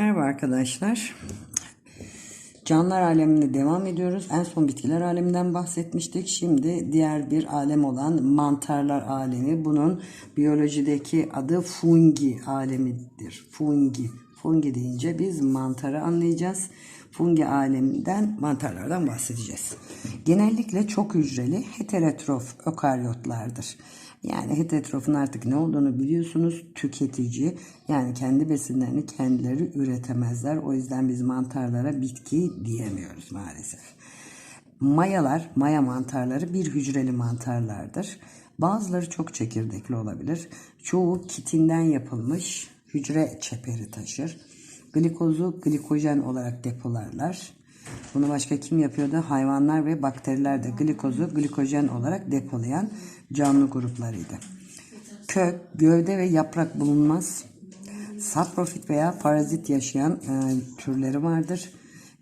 Merhaba arkadaşlar. Canlılar alemine devam ediyoruz. En son bitkiler aleminden bahsetmiştik. Şimdi diğer bir alem olan mantarlar alemi. Bunun biyolojideki adı fungi alemidir. Fungi. Fungi deyince biz mantarı anlayacağız. Fungi aleminden mantarlardan bahsedeceğiz. Genellikle çok hücreli heterotrof ökaryotlardır. Yani heterotrofun artık ne olduğunu biliyorsunuz. Tüketici yani kendi besinlerini kendileri üretemezler. O yüzden biz mantarlara bitki diyemiyoruz maalesef. Mayalar, maya mantarları bir hücreli mantarlardır. Bazıları çok çekirdekli olabilir. Çoğu kitinden yapılmış hücre çeperi taşır. Glikozu glikojen olarak depolarlar. Bunu başka kim yapıyordu? Hayvanlar ve bakteriler de glikozu glikojen olarak depolayan canlı gruplarıydı. Kök, gövde ve yaprak bulunmaz. Saprofit veya parazit yaşayan e, türleri vardır.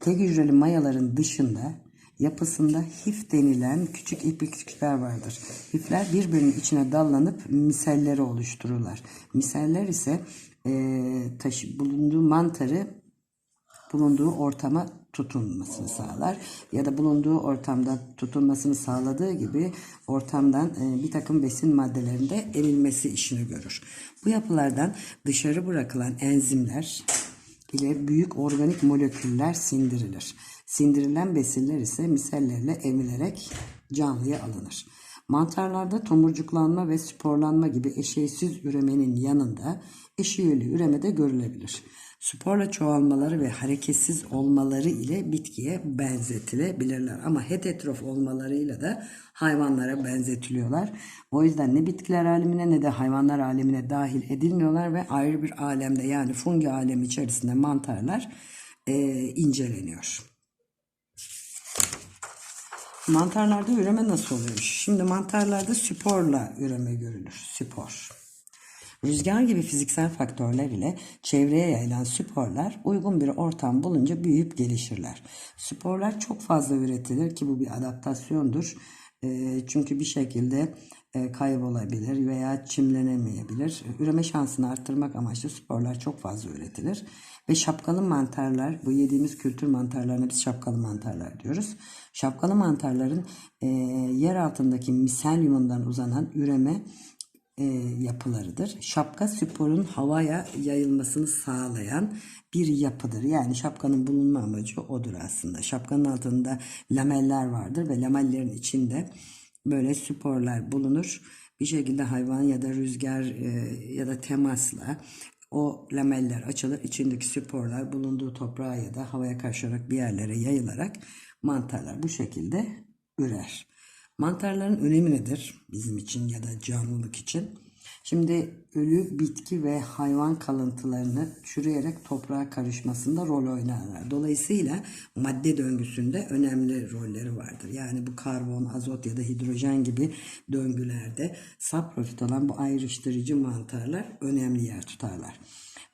Tek hücreli mayaların dışında yapısında hif denilen küçük iplikçikler vardır. Hifler birbirinin içine dallanıp miselleri oluştururlar. Miseller ise e, taşı, bulunduğu mantarı bulunduğu ortama tutunmasını sağlar ya da bulunduğu ortamda tutunmasını sağladığı gibi ortamdan e, bir takım besin maddelerinde emilmesi işini görür. Bu yapılardan dışarı bırakılan enzimler ile büyük organik moleküller sindirilir. Sindirilen besinler ise misellerle emilerek canlıya alınır. Mantarlarda tomurcuklanma ve sporlanma gibi eşeysiz üremenin yanında eşeğli üreme de görülebilir. Sporla çoğalmaları ve hareketsiz olmaları ile bitkiye benzetilebilirler. Ama heterotrof olmalarıyla da hayvanlara benzetiliyorlar. O yüzden ne bitkiler alemine ne de hayvanlar alemine dahil edilmiyorlar ve ayrı bir alemde yani fungi alemi içerisinde mantarlar e, inceleniyor. Mantarlarda üreme nasıl oluyor? Şimdi mantarlarda sporla üreme görülür. Spor. Rüzgar gibi fiziksel faktörler ile çevreye yayılan sporlar uygun bir ortam bulunca büyüyüp gelişirler. Sporlar çok fazla üretilir ki bu bir adaptasyondur. E, çünkü bir şekilde kaybolabilir veya çimlenemeyebilir. Üreme şansını arttırmak amaçlı sporlar çok fazla üretilir. Ve şapkalı mantarlar, bu yediğimiz kültür mantarlarına biz şapkalı mantarlar diyoruz. Şapkalı mantarların e, yer altındaki miselyumundan uzanan üreme e, yapılarıdır. Şapka sporun havaya yayılmasını sağlayan bir yapıdır. Yani şapkanın bulunma amacı odur aslında. Şapkanın altında lameller vardır ve lamellerin içinde böyle sporlar bulunur. Bir şekilde hayvan ya da rüzgar e, ya da temasla o lameller açılır. İçindeki sporlar bulunduğu toprağa ya da havaya karşılarak bir yerlere yayılarak mantarlar bu şekilde ürer. Mantarların önemi nedir bizim için ya da canlılık için? Şimdi ölü bitki ve hayvan kalıntılarını çürüyerek toprağa karışmasında rol oynarlar. Dolayısıyla madde döngüsünde önemli rolleri vardır. Yani bu karbon, azot ya da hidrojen gibi döngülerde saprofit olan bu ayrıştırıcı mantarlar önemli yer tutarlar.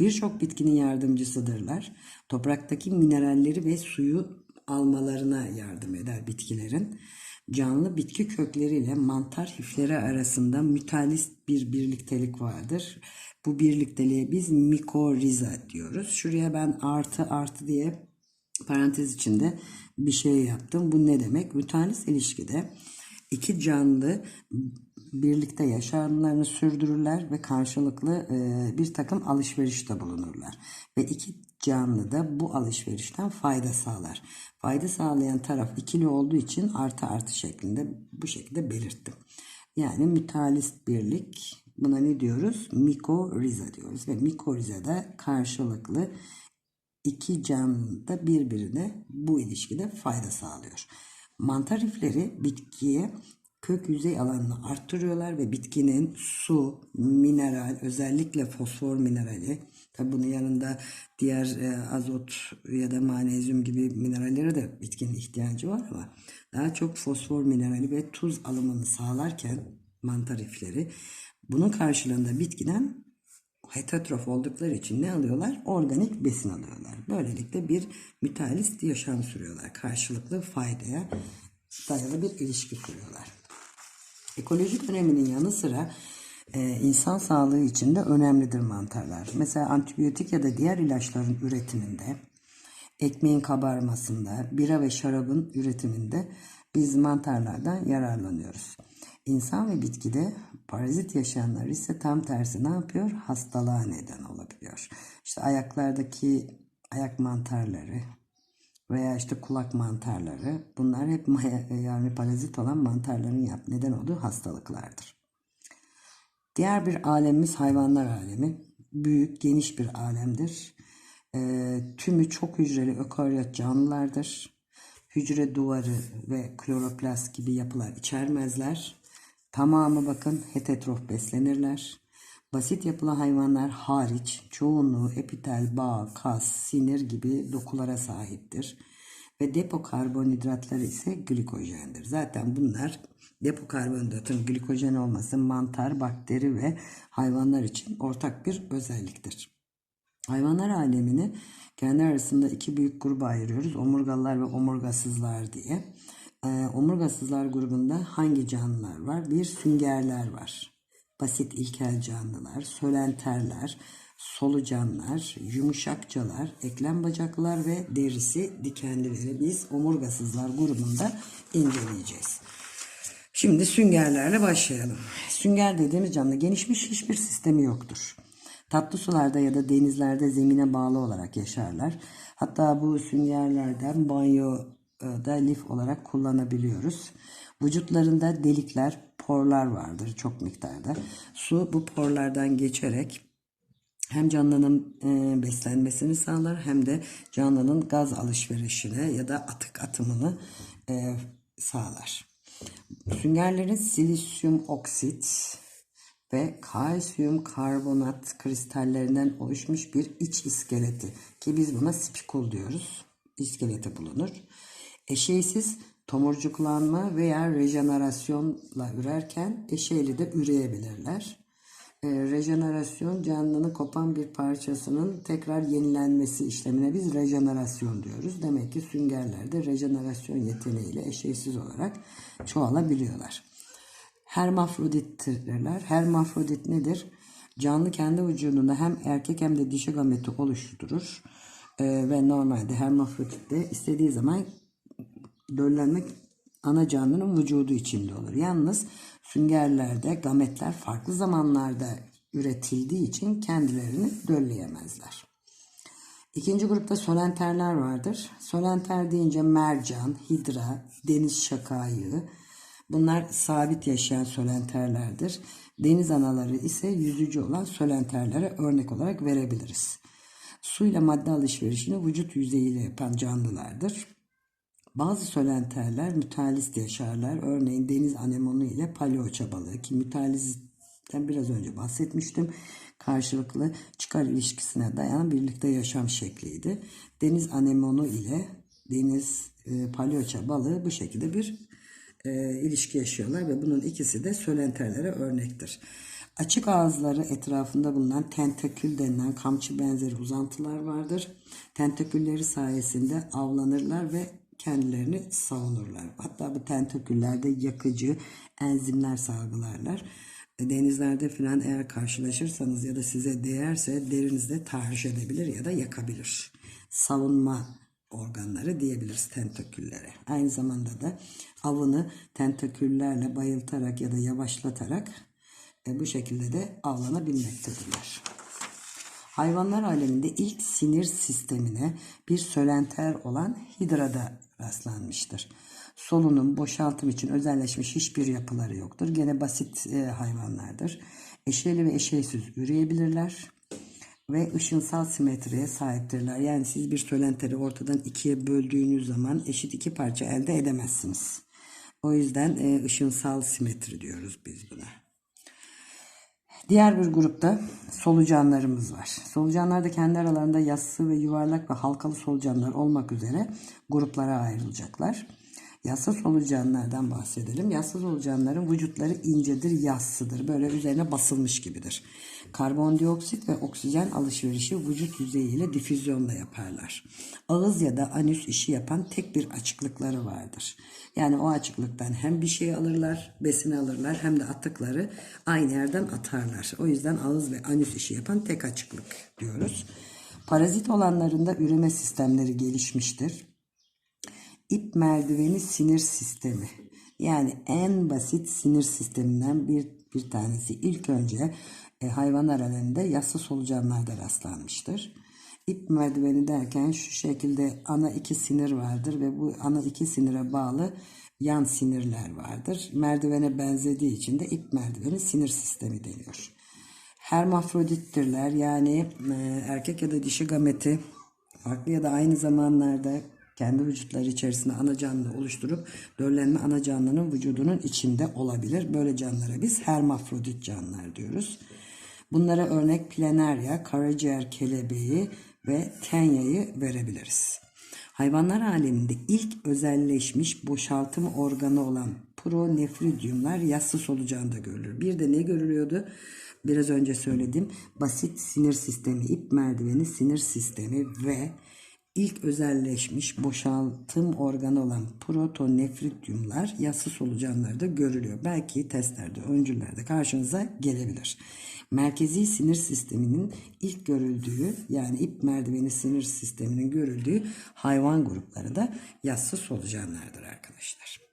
Birçok bitkinin yardımcısıdırlar. Topraktaki mineralleri ve suyu almalarına yardım eder bitkilerin canlı bitki kökleriyle mantar hifleri arasında mütalist bir birliktelik vardır. Bu birlikteliğe biz mikoriza diyoruz. Şuraya ben artı artı diye parantez içinde bir şey yaptım. Bu ne demek? Mütalist ilişkide iki canlı birlikte yaşamlarını sürdürürler ve karşılıklı bir takım alışverişte bulunurlar. Ve iki canlı da bu alışverişten fayda sağlar. Fayda sağlayan taraf ikili olduğu için artı artı şeklinde bu şekilde belirttim. Yani mütalist birlik buna ne diyoruz? Mikoriza diyoruz ve mikorizada karşılıklı iki canlı da birbirine bu ilişkide fayda sağlıyor. Mantar ifleri bitkiye kök yüzey alanını arttırıyorlar ve bitkinin su, mineral, özellikle fosfor minerali, bunun yanında diğer e, azot ya da manezyum gibi minerallere de bitkinin ihtiyacı var ama daha çok fosfor minerali ve tuz alımını sağlarken mantar ifleri bunun karşılığında bitkiden heterotrof oldukları için ne alıyorlar? Organik besin alıyorlar. Böylelikle bir mütalist yaşam sürüyorlar. Karşılıklı faydaya dayalı bir ilişki kuruyorlar. Ekolojik öneminin yanı sıra insan sağlığı için de önemlidir mantarlar. Mesela antibiyotik ya da diğer ilaçların üretiminde, ekmeğin kabarmasında, bira ve şarabın üretiminde biz mantarlardan yararlanıyoruz. İnsan ve bitkide parazit yaşayanlar ise tam tersi ne yapıyor? Hastalığa neden olabiliyor. İşte ayaklardaki ayak mantarları veya işte kulak mantarları bunlar hep yani parazit olan mantarların yap neden olduğu hastalıklardır. Diğer bir alemimiz hayvanlar alemi. Büyük, geniş bir alemdir. Ee, tümü çok hücreli ökaryot canlılardır. Hücre duvarı ve kloroplast gibi yapılar içermezler. Tamamı bakın heterotrof beslenirler. Basit yapılı hayvanlar hariç çoğunluğu epitel, bağ, kas, sinir gibi dokulara sahiptir. Ve depo karbonhidratları ise glikojendir. Zaten bunlar depo karbonhidratın glikojen olması mantar, bakteri ve hayvanlar için ortak bir özelliktir. Hayvanlar alemini kendi arasında iki büyük gruba ayırıyoruz. Omurgalılar ve omurgasızlar diye. Ee, omurgasızlar grubunda hangi canlılar var? Bir süngerler var. Basit ilkel canlılar, sölenterler, solucanlar, yumuşakçalar, eklem bacaklar ve derisi dikenlileri biz omurgasızlar grubunda inceleyeceğiz. Şimdi süngerlerle başlayalım. Sünger dediğimiz canlı gelişmiş hiçbir sistemi yoktur. Tatlı sularda ya da denizlerde zemine bağlı olarak yaşarlar. Hatta bu süngerlerden banyoda lif olarak kullanabiliyoruz. Vücutlarında delikler, porlar vardır çok miktarda. Su bu porlardan geçerek hem canlının e, beslenmesini sağlar hem de canlının gaz alışverişine ya da atık atımını e, sağlar. Süngerlerin silisyum oksit ve kalsiyum karbonat kristallerinden oluşmuş bir iç iskeleti ki biz buna spikul diyoruz. İskeleti bulunur. Eşeysiz tomurcuklanma veya rejenerasyonla ürerken eşeyli de üreyebilirler. E, rejenerasyon canlının kopan bir parçasının tekrar yenilenmesi işlemine biz rejenerasyon diyoruz. Demek ki süngerler de rejenerasyon yeteneğiyle eşeysiz olarak çoğalabiliyorlar. Hermafrodittirler. Hermafrodit nedir? Canlı kendi vücudunda hem erkek hem de dişi gameti oluşturur. E, ve normalde hermafrodit de istediği zaman döllenmek ana canlının vücudu içinde olur. Yalnız süngerlerde gametler farklı zamanlarda üretildiği için kendilerini dölleyemezler. İkinci grupta solenterler vardır. Solenter deyince mercan, hidra, deniz şakayığı bunlar sabit yaşayan solenterlerdir. Deniz anaları ise yüzücü olan solenterlere örnek olarak verebiliriz. Suyla madde alışverişini vücut yüzeyiyle yapan canlılardır. Bazı solenterler mütalist yaşarlar. Örneğin deniz anemonu ile palyoça balığı ki mütalizden biraz önce bahsetmiştim. Karşılıklı çıkar ilişkisine dayanan birlikte yaşam şekliydi. Deniz anemonu ile deniz e, palyoça balığı bu şekilde bir e, ilişki yaşıyorlar ve bunun ikisi de solenterlere örnektir. Açık ağızları etrafında bulunan tentakül denilen kamçı benzeri uzantılar vardır. Tentakülleri sayesinde avlanırlar ve kendilerini savunurlar. Hatta bu tentaküllerde yakıcı enzimler salgılarlar. E, Denizlerde filan eğer karşılaşırsanız ya da size değerse derinizde tahriş edebilir ya da yakabilir. Savunma organları diyebiliriz tentaküllere. Aynı zamanda da avını tentaküllerle bayıltarak ya da yavaşlatarak e, bu şekilde de avlanabilmektedirler. Hayvanlar aleminde ilk sinir sistemine bir sölenter olan hidrada rastlanmıştır. Solunum, boşaltım için özelleşmiş hiçbir yapıları yoktur. Gene basit e, hayvanlardır. Eşeyli ve eşeysiz üreyebilirler ve ışınsal simetriye sahiptirler. Yani siz bir sölenteri ortadan ikiye böldüğünüz zaman eşit iki parça elde edemezsiniz. O yüzden e, ışınsal simetri diyoruz biz buna. Diğer bir grupta solucanlarımız var. Solucanlar da kendi aralarında yassı ve yuvarlak ve halkalı solucanlar olmak üzere gruplara ayrılacaklar. Yassı solucanlardan bahsedelim. Yassı solucanların vücutları incedir, yassıdır. Böyle üzerine basılmış gibidir. Karbondioksit ve oksijen alışverişi vücut yüzeyiyle difüzyonla yaparlar. Ağız ya da anüs işi yapan tek bir açıklıkları vardır. Yani o açıklıktan hem bir şey alırlar, besin alırlar hem de atıkları aynı yerden atarlar. O yüzden ağız ve anüs işi yapan tek açıklık diyoruz. Parazit olanlarında üreme sistemleri gelişmiştir. İp merdiveni sinir sistemi. Yani en basit sinir sisteminden bir, bir tanesi. İlk önce e, hayvanlar aleminde yassı solucanlarda rastlanmıştır. İp merdiveni derken şu şekilde ana iki sinir vardır ve bu ana iki sinire bağlı yan sinirler vardır. Merdivene benzediği için de ip merdiveni sinir sistemi deniyor. Hermafrodittirler yani e, erkek ya da dişi gameti farklı ya da aynı zamanlarda kendi vücutları içerisinde ana canlı oluşturup döllenme ana canlının vücudunun içinde olabilir. Böyle canlılara biz hermafrodit canlılar diyoruz. Bunlara örnek planerya, karaciğer kelebeği ve tenyayı verebiliriz. Hayvanlar aleminde ilk özelleşmiş boşaltım organı olan pronefridiumlar yassı solucanda görülür. Bir de ne görülüyordu? Biraz önce söyledim. Basit sinir sistemi, ip merdiveni sinir sistemi ve ilk özelleşmiş boşaltım organı olan protonefridiumlar yassı solucanlarda görülüyor. Belki testlerde, öncüllerde karşınıza gelebilir. Merkezi sinir sisteminin ilk görüldüğü yani ip merdiveni sinir sisteminin görüldüğü hayvan grupları da yassı solucanlardır arkadaşlar.